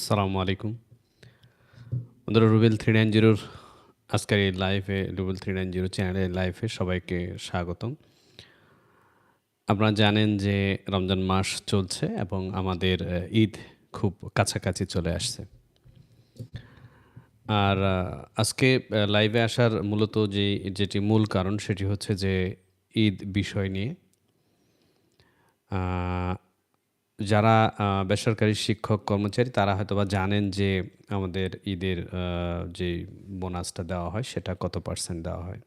আসসালামু আলাইকুম। বন্ধুরা রুবেল থ্রি নাইন জিরোর আজকের এই লাইভে রুবেল থ্রি নাইন জিরো চ্যানেলের লাইভে সবাইকে স্বাগতম। আপনারা জানেন যে রমজান মাস চলছে এবং আমাদের ঈদ খুব কাছাকাছি চলে আসছে। আর আজকে লাইভে আসার মূলত যে, যেটি মূল কারণ সেটি হচ্ছে যে ঈদ বিষয় নিয়ে। যারা বেসরকারি শিক্ষক কর্মচারী, তারা হয়তোবা জানেন যে আমাদের ঈদের যে বোনাসটা দেওয়া হয়, সেটা কত পার্সেন্ট দেওয়া হয়।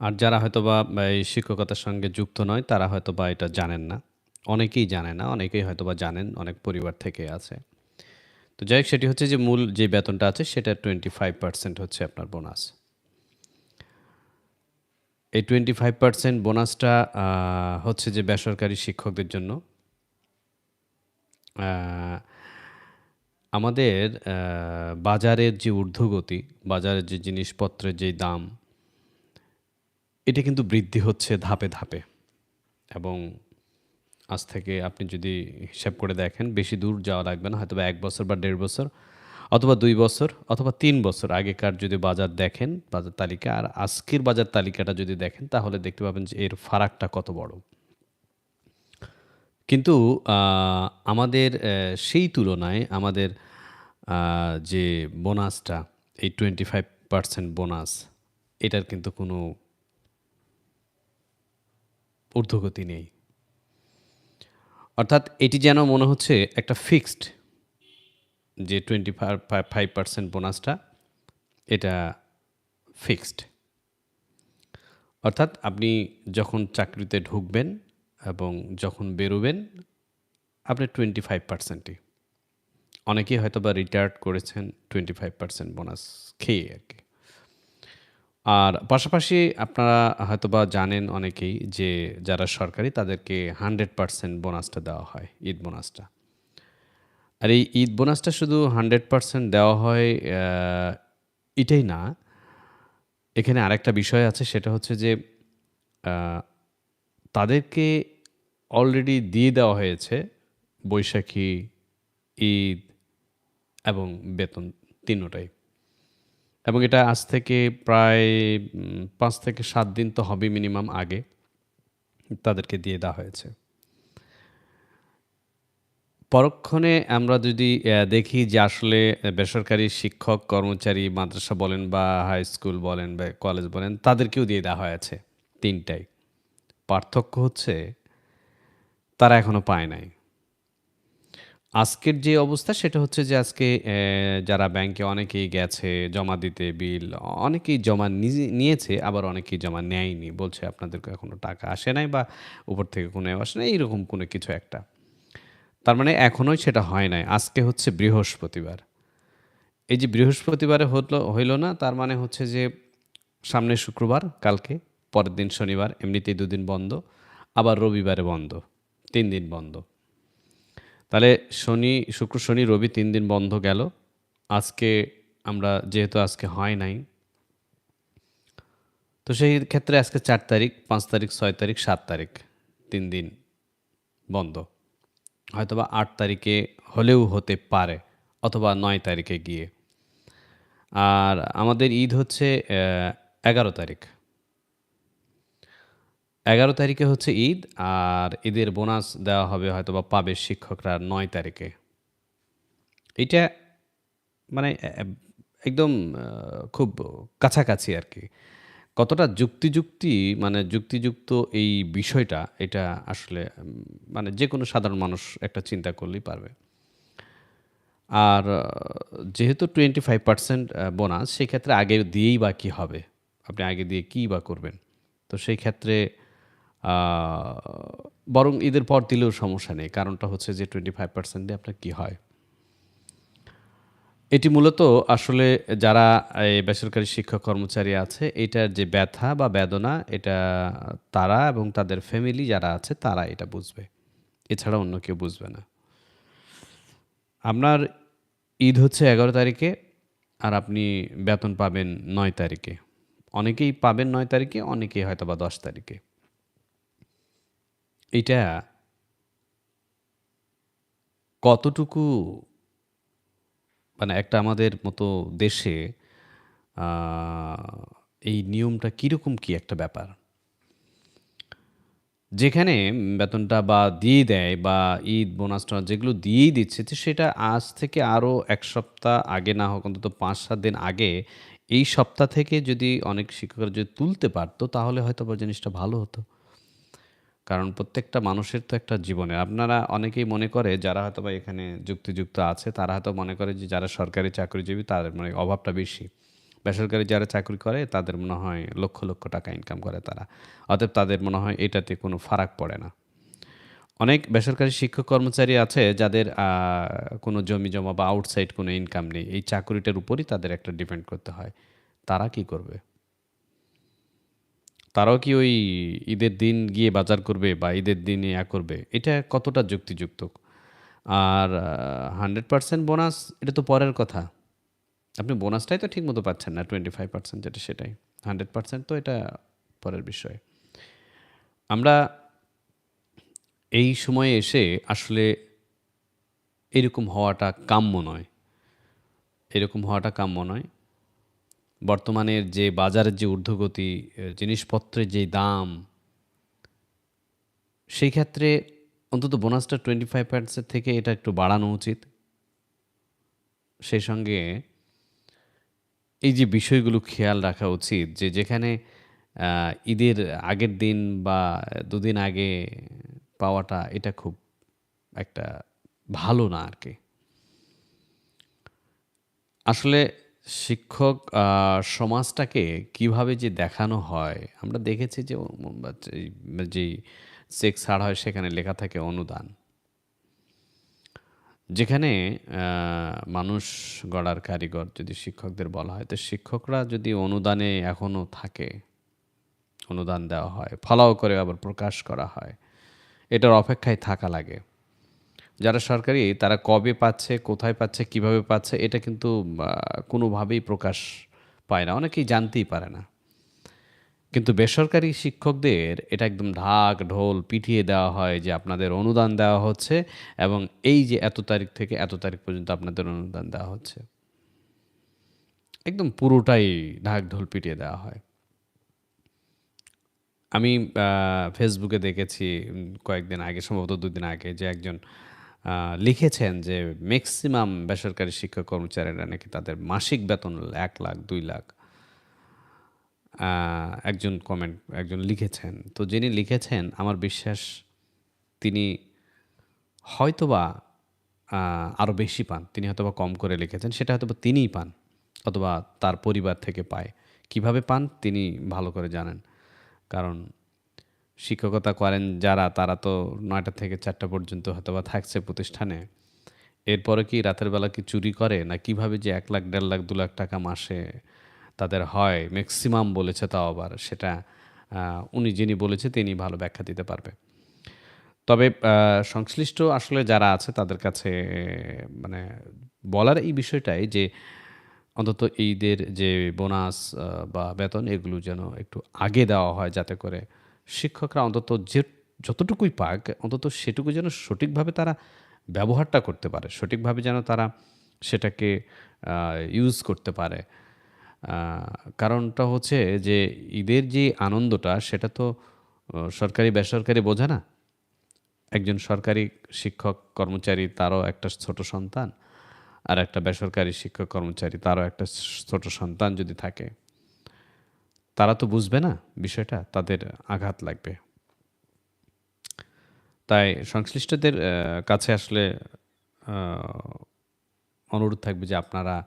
আর যারা হয়তোবা এই শিক্ষকতার সঙ্গে যুক্ত নয়, তারা হয়তোবা এটা জানেন না। অনেকেই জানে না, অনেকেই হয়তোবা জানেন, অনেক পরিবার থেকে আছে। তো যাই হোক, সেটি হচ্ছে যে মূল যে বেতনটা আছে, সেটা টোয়েন্টি ফাইভ পার্সেন্ট হচ্ছে আপনার বোনাস। এই টোয়েন্টি ফাইভ পার্সেন্ট বোনাসটা হচ্ছে যে বেসরকারি শিক্ষকদের জন্য। আমাদের বাজারের যে ঊর্ধ্বগতি, বাজারের যে জিনিসপত্রের যে দাম, এটা কিন্তু বৃদ্ধি হচ্ছে ধাপে ধাপে। এবং আজ থেকে আপনি যদি হিসাব করে দেখেন, বেশি দূর যাওয়া লাগবে না হয়তো এক বছর বা দেড় বছর। অথবা দুই বছর, অথবা তিন বছর আগেকার যদি বাজার দেখেন, বাজার তালিকা আর আজকের বাজার তালিকাটা যদি দেখেন, তাহলে দেখতে পাবেন যে এর ফারাকটা কত বড়। কিন্তু আমাদের সেই তুলনায় আমাদের যে বোনাসটা, এই টোয়েন্টি ফাইভ পার্সেন্ট বোনাস, এটার কিন্তু কোনো ঊর্ধ্বগতি নেই। অর্থাৎ এটি যেন মনে হচ্ছে একটা ফিক্সড যে টোয়েন্টি ফাইভ পার্সেন্ট বোনাসটা এটা ফিক্সড অর্থাৎ আপনি যখন চাকরিতে ঢুকবেন এবং যখন বেরোবেন, আপনি টোয়েন্টি ফাইভ পার্সেন্টই অনেকেই হয়তো বা রিটায়ার্ড করেছেন টোয়েন্টি ফাইভ পার্সেন্ট বোনাস খেয়ে আর কি। আর পাশাপাশি আপনারা হয়তোবা জানেন অনেকেই যে যারা সরকারি তাদেরকে হান্ড্রেড পার্সেন্ট বোনাসটা দেওয়া হয় ঈদ বোনাসটা আর এই ঈদ বোনাসটা শুধু হান্ড্রেড পার্সেন্ট দেওয়া হয় এটাই না। এখানে আরেকটা বিষয় আছে, সেটা হচ্ছে যে তাদেরকে অলরেডি দিয়ে দেওয়া হয়েছে বৈশাখী, ঈদ এবং বেতন তিনটাই। এবং এটা আজ থেকে প্রায় পাঁচ থেকে সাত দিন তো হবে মিনিমাম আগে তাদেরকে দিয়ে দেওয়া হয়েছে। পরক্ষণে আমরা যদি দেখি যে আসলে বেসরকারি শিক্ষক, কর্মচারী, মাদ্রাসা বলেন বা হাই স্কুল বলেন বা কলেজ বলেন, তাদেরকেও দিয়ে দেওয়া হয়েছে তিনটাই। পার্থক্য হচ্ছে, তারা এখনও পায় নাই। আজকের যে অবস্থা, সেটা হচ্ছে যে আজকে যারা ব্যাংকে অনেকেই গেছে, জমা দিতে, বিল, অনেকেই জমা নিয়েছে, আবার অনেকেই জমা নেয়নি। বলছে, আপনাদেরকে এখনও টাকা আসে নাই বা উপর থেকে কোনো আসে নাই। এইরকম কোনো কিছু একটা। তার মানে এখনোই সেটা হয় নাই। আজকে হচ্ছে বৃহস্পতিবার। এই যে বৃহস্পতিবারে হলো, হইল না, তার মানে হচ্ছে যে সামনে শুক্রবার, কালকে, পরের দিন শনিবার, এমনিতেই দুদিন বন্ধ, আবার রবিবারে বন্ধ, তিন দিন বন্ধ। তাহলে শনি, শুক্র, শনি, রবি তিন দিন বন্ধ গেল। আজকে আমরা, যেহেতু আজকে হয় নাই, তো সেই ক্ষেত্রে আজকে চার তারিখ, পাঁচ তারিখ, ছয় তারিখ, সাত তারিখ, তিন দিন বন্ধ। হয়তোবা আট তারিখে হলেও হতে পারে, অথবা নয় তারিখে গিয়ে। আর আমাদের ঈদ হচ্ছে এগারো তারিখ। এগারো তারিখে হচ্ছে ঈদ, আর ঈদের বোনাস দেওয়া হবে হয়তোবা পাবে শিক্ষকরা নয় তারিখে। এটা মানে একদম খুব কাছাকাছি আর কি। কতটা যুক্তিযুক্তি মানে যুক্তিযুক্ত এই বিষয়টা, এটা আসলে মানে যে কোনো সাধারণ মানুষ একটা চিন্তা করলেই পারবে। আর যেহেতু টোয়েন্টি ফাইভ পার্সেন্ট বোনাস সেই ক্ষেত্রে আগে দিয়েই বা কী হবে? আপনি আগে দিয়ে কী বা করবেন? তো সেই ক্ষেত্রে বরং ঈদের পর দিলেও সমস্যা নেই। কারণটা হচ্ছে যে টোয়েন্টি ফাইভ পার্সেন্ট দিয়ে আপনার কী হয়? এটি মূলত আসলে যারা এই বেসরকারি শিক্ষক কর্মচারী আছে, এটার যে ব্যথা বা বেদনা, এটা তারা এবং তাদের ফ্যামিলি যারা আছে, তারা এটা বুঝবে। এছাড়া অন্য কেউ বুঝবে না। আপনার ঈদ হচ্ছে এগারো তারিখে আর আপনি বেতন পাবেন নয় তারিখে। অনেকেই পাবেন নয় তারিখে, অনেকেই হয়তো বা দশ তারিখে। এটা কতটুকু মানে একটা আমাদের মতো দেশে এই নিয়মটা কীরকম কী একটা ব্যাপার? যেখানে বেতনটা বা দিয়ে দেয় বা ঈদ, বোনাস-টোনাস যেগুলো দিয়েই দিচ্ছে তো সেটা আজ থেকে আরও এক সপ্তাহ আগে না হোক অন্তত ৫-৭ দিন আগে এই সপ্তাহ থেকে যদি অনেক শিক্ষকরা যদি তুলতে পারতো তাহলে হয়তোবা জিনিসটা ভালো হতো। কারণ প্রত্যেকটা মানুষের তো একটা জীবনে আপনারা অনেকেই মনে করে যারা হয়তোবা এখানে যুক্তিযুক্ত আছে তারা হয়তো মনে করে যে যারা সরকারি চাকরিজীবী তাদের মানে অভাবটা বেশি। বেসরকারি যারা চাকরি করে তাদের মনে হয় লক্ষ, লক্ষ টাকা ইনকাম করে তারা। অতএব তাদের মনে হয় এটাতে কোনো ফারাক পড়ে না। অনেক বেসরকারি শিক্ষক কর্মচারী আছে যাদের কোনো জমি-জমা বা আউটসাইড কোনো ইনকাম নেই। এই চাকুরিটার উপরই তাদের একটা ডিপেন্ড করতে হয়। তারা কি করবে? তারাও কি ওই ঈদের দিন গিয়ে বাজার করবে বা ঈদের দিনে ইয়া করবে? এটা কতটা যুক্তিযুক্ত? আর আ 100% বোনাস এটা তো পরের কথা। আপনি বোনাসটাই তো ঠিকমতো পাচ্ছেন না 25% যেটা সেটাই। 100% তো এটা পরের বিষয়। আমরা এই সময়ে এসে আসলে এরকম হওয়াটা কাম্য নয়। এরকম হওয়াটা কাম্য নয়। বর্তমানের যে বাজারের যে ঊর্ধ্বগতি, জিনিসপত্রের যেই দাম সেই ক্ষেত্রে অন্তত বোনাসটা 25% থেকে এটা একটু বাড়ানো উচিত। সেই সঙ্গে এই যে বিষয়গুলো খেয়াল রাখা উচিত যে যেখানে ঈদের আগের দিন বা ২ দিন আগে পাওয়াটা এটা খুব একটা ভালো না আরকি। আসলে শিক্ষক সমাজটাকে কীভাবে যে দেখানো হয় আমরা দেখেছি যে যেই চেক ছাড় হয় সেখানে লেখা থাকে অনুদান। যেখানে মানুষ গড়ার কারিগর যদি শিক্ষকদের বলা হয়, তো শিক্ষকরা যদি অনুদানে এখনও থাকে, অনুদান দেওয়া হয়, ফলাও করে আবার প্রকাশ করা হয়, এটার অপেক্ষায় থাকা লাগে। যারা সরকারি তারা কবে পাচ্ছে, কোথায় পাচ্ছে, কীভাবে পাচ্ছে এটা কিন্তু কোনোভাবেই প্রকাশ পায় না। অনেকেই জানতেই পারে না। কিন্তু বেসরকারি শিক্ষকদের এটা একদম ঢাক ঢোল পিটিয়ে দেওয়া হয় যে আপনাদের অনুদান দেওয়া হচ্ছে এবং এই যে এত তারিখ থেকে এত তারিখ পর্যন্ত আপনাদের অনুদান দেওয়া হচ্ছে। একদম পুরোটাই ঢাক ঢোল পিটিয়ে দেওয়া হয়। আমি ফেসবুকে দেখেছি কয়েকদিন আগে সম্ভবত দুদিন আগে যে একজন লিখেছেন যে ম্যাক্সিমাম বেসরকারি শিক্ষক কর্মচারীরা নাকি তাদের মাসিক বেতন এক লাখ, দুই লাখ। একজন কমেন্ট একজন লিখেছেন। তো যিনি লিখেছেন আমার বিশ্বাস তিনি হয়তোবা আরও বেশি পান। তিনি হয়তোবা কম করে লিখেছেন। সেটা হয়তোবা তিনিই পান অথবা তার পরিবার থেকে পায়। কীভাবে পান তিনি ভালো করে জানেন। কারণ শিক্ষকতা করেন যারা তারা তো নয়টা থেকে ৪টা পর্যন্ত হয়তোবা থাকছে প্রতিষ্ঠানে। এরপরে কি রাতের বেলা কি চুরি করে না কীভাবে যে এক লাখ, দেড় লাখ, দু লাখ টাকা মাসে তাদের হয় ম্যাক্সিমাম বলেছে তাও আবার সেটা উনি যিনি বলেছে তিনি ভালো ব্যাখ্যা দিতে পারবে। তবে সংশ্লিষ্ট আসলে যারা আছে তাদের কাছে মানে বলার এই বিষয়টাই যে অন্তত ঈদের যে বোনাস বা বেতন এগুলো যেন একটু আগে দেওয়া হয় যাতে করে শিক্ষকরা অন্তত যে যতটুকুই পাক অন্তত সেটুকু যেন সঠিকভাবে তারা ব্যবহারটা করতে পারে। সঠিকভাবে যেন তারা সেটাকে ইউজ করতে পারে। কারণটা হচ্ছে যে ঈদের যে আনন্দটা সেটা তো সরকারি বেসরকারি বোঝে না। একজন সরকারি শিক্ষক কর্মচারী তারও একটা ছোট সন্তান, আর একটা বেসরকারি শিক্ষক কর্মচারী তারও একটা ছোট সন্তান যদি থাকে। তারা তো বুঝবে না বিষয়টা, তাদের আঘাত লাগবে। তাই সংশ্লিষ্টদের কাছে আসলে অনুরোধ থাকবে যে আপনারা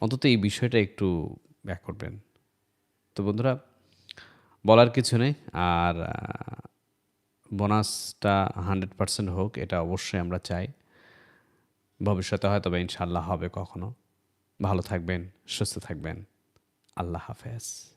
অন্তত এই বিষয়টা একটু ব্যাক করবেন। তো বন্ধুরা বলার কিছু নেই। আর বোনাসটা 100% হোক এটা অবশ্যই আমরা চাই। ভবিষ্যতে হয়তোবা ইনশাল্লাহ হবে কখনো। ভালো থাকবেন, সুস্থ থাকবেন। আল্লাহ হাফেজ।